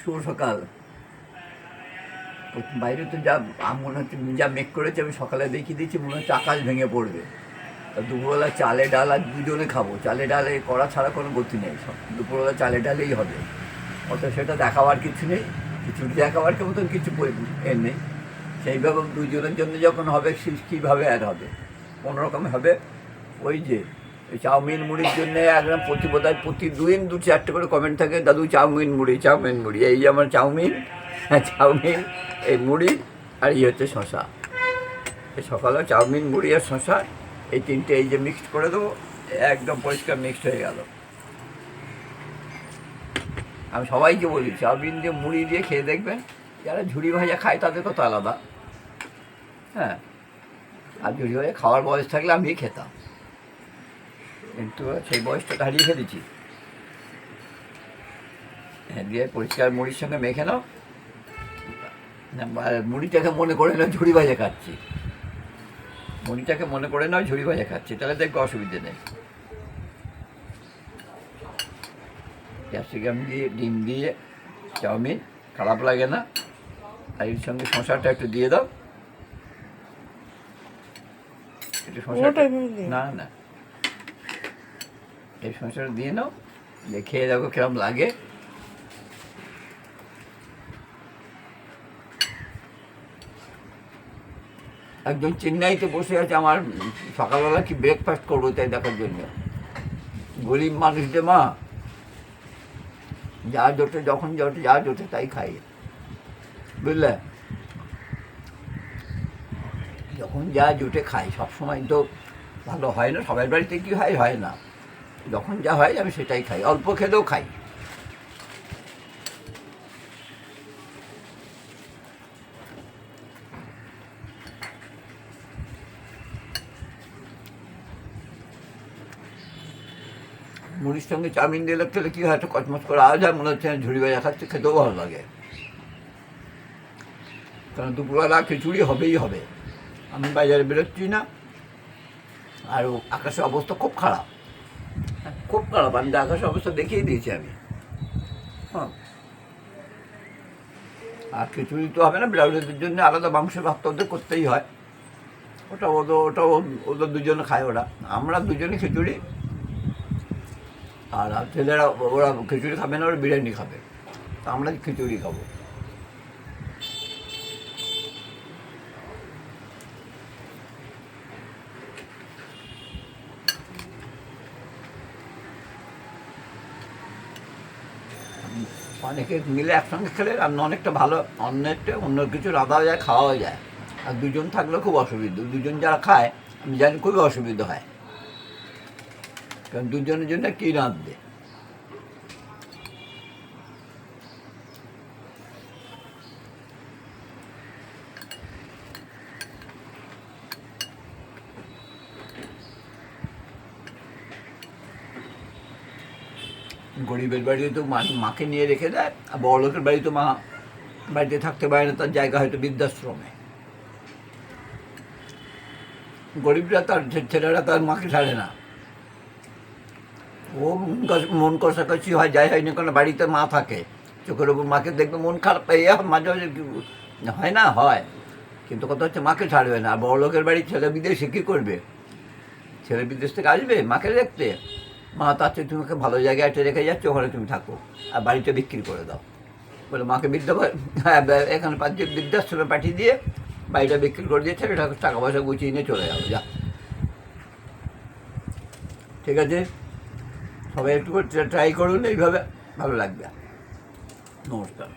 শুভ সকাল। বাইরে তো যা মনে হচ্ছে যা মেঘ করেছে, আমি সকালে দেখিয়ে দিচ্ছি মনে হচ্ছে আকাশ ভেঙে পড়বে। তা দুপুরবেলা চালে ডাল আর দুজনে খাব। চালে ডালে করা ছাড়া কোনো গতি নেই দুপুরবেলা চালে ডালেই হবে। অত সেটা দেখাবার কিছু নেই, কিছু দেখাবার মতন কিছু এর নেই। সেইভাবে দুজনের জন্য যখন হবে কীভাবে অ্যাড হবে। কোনো রকমে হবে ওই যে চাউমিন মুড়ির জন্য একদম প্রতি বোধহয় প্রতিদিন দু চারটে করে কমেন্ট থাকে, দাদু, চাউমিন মুড়ি চাউমিন মুড়ি। এই যে আমার চাউমিন হ্যাঁ চাউমিন, এই মুড়ি আর এই হচ্ছে শশা এই সকালে চাউমিন, মুড়ি আর শশা এই তিনটে এই যে মিক্সড করে দেবো, একদম পরিষ্কার মিক্সড হয়ে গেল। আমি সবাইকে বলি, চাউমিন দিয়ে মুড়ি দিয়ে খেয়ে দেখবেন, যারা ঝুড়ি ভাজা খায় তাদের কথা আলাদা। হ্যাঁ আর ঝুড়ি ভাজা খাওয়ার বয়স থাকলে আমি খেতাম। কিন্তু সেই বয়সটা হারিয়ে ফেলেছি। হ্যাঁ দিয়ে পরিষ্কার মুড়ির সঙ্গে মেখে নাও। না, মুড়িটাকে মনে করে নাও ঝুড়ি ভাজা খাচ্ছি। মুড়িটাকে মনে করে নাও ঝুড়ি ভাজা খাচ্ছি তাহলে দেখবে অসুবিধে নেই। ক্যাপসিকাম দিয়ে ডিম দিয়ে চাউমিন খারাপ লাগে না। আর এর সঙ্গে শশাটা একটু দিয়ে দাও। একটু? না না। এই শশাটা দিয়ে নাও, দিয়ে খেয়ে দেখো কিরম লাগে। একজন চেন্নাইতে বসে আছে, আমার সকালবেলা কি ব্রেকফাস্ট করব তাই দেখার জন্য। গরিব মানুষ যে মা। যা জোটে, যখন জোটে, যা জোটে তাই খাই বুঝলে? যখন যা জোটে খাই সবসময় তো ভালো হয় না সবার বাড়িতে কি হয় হয় না। যখন যা হয় আমি সেটাই খাই, অল্প খেলেও খাই। মুড়ির সঙ্গে চাউমিন দিলে খেলে কী হয়, একটা কচমচ করে আওয়াজ হয় মনে হচ্ছে ঝুড়ি ভাজা খাচ্ছে, খেতেও ভালো লাগে। কারণ দুপুরবেলা খিচুড়ি হবেই হবে। আমি বাজারে বেরোচ্ছি না, আর আকাশের অবস্থা খুব খারাপ। খুব খারাপ। আমি আকাশের অবস্থা দেখিয়ে দিয়েছি আমি। হ্যাঁ। আর খিচুড়ি তো হবে না ব্রাউজারদের জন্য আলাদা মাংসের ভাত ওদের করতেই হয়। ওটা ওদের ওটা ওদের দুজনে খায় ওরা। আমরা দুজনে খিচুড়ি। আর ছেলেরা, ওরা খিচুড়ি খাবে না, ওরা বিরিয়ানি খাবে। তা আমরা খিচুড়ি খাব। অনেকে মিলে একসঙ্গে খেলে রান্না অনেকটা ভালো অন্যেরটা অন্য কিছু রাঁধাও যায় খাওয়াও যায়। আর দুজন থাকলে খুব অসুবিধা, দুজন যারা খায়, আমি জানি খুবই অসুবিধা হয়। কারণ দুজনের জন্য কী রাঁধবে? গরিবের বাড়িতে তো মা- মাকে নিয়ে রেখে দেয়, আর বড় লোকের বাড়ি তো মা বাড়িতে থাকতে পারে না, তার জায়গা হয়তো বৃদ্ধাশ্রমে। গরিবরা তার ছেলেরা তার মাকে ছাড়ে না। ও মন কষ- কষাকষি হয়, যাই হয় না কোনো, বাড়িতে মা থাকে। চোখের ওপর মাকে দেখবে মন খারাপ, এই মাঝে মাঝে হয় না, হয়। কিন্তু কথা হচ্ছে মাকে ছাড়বে না, আর বড় লোকের বাড়ি ছেলে বিদেশে কী করবে? ছেলে বিদেশ থেকে আসবে মাকে দেখতে? মা তার চেয়ে তুমি ওকে ভালো জায়গায় একটা রেখে যাচ্ছ, ওখানে তুমি থাকো। আর বাড়িটা বিক্রি করে দাও। বলে, মাকে বিদ্যা হ্যাঁ এখানে পাঠিয়ে বৃদ্ধাশ্রমে পাঠিয়ে দিয়ে বাড়িটা বিক্রি করে দিয়েছে, এটা টাকা পয়সা গুছিয়ে নিয়ে চলে যাব যা। ঠিক আছে? সবাই একটু ট্রাই করুন, এইভাবে ভালো লাগবে। নমস্কার।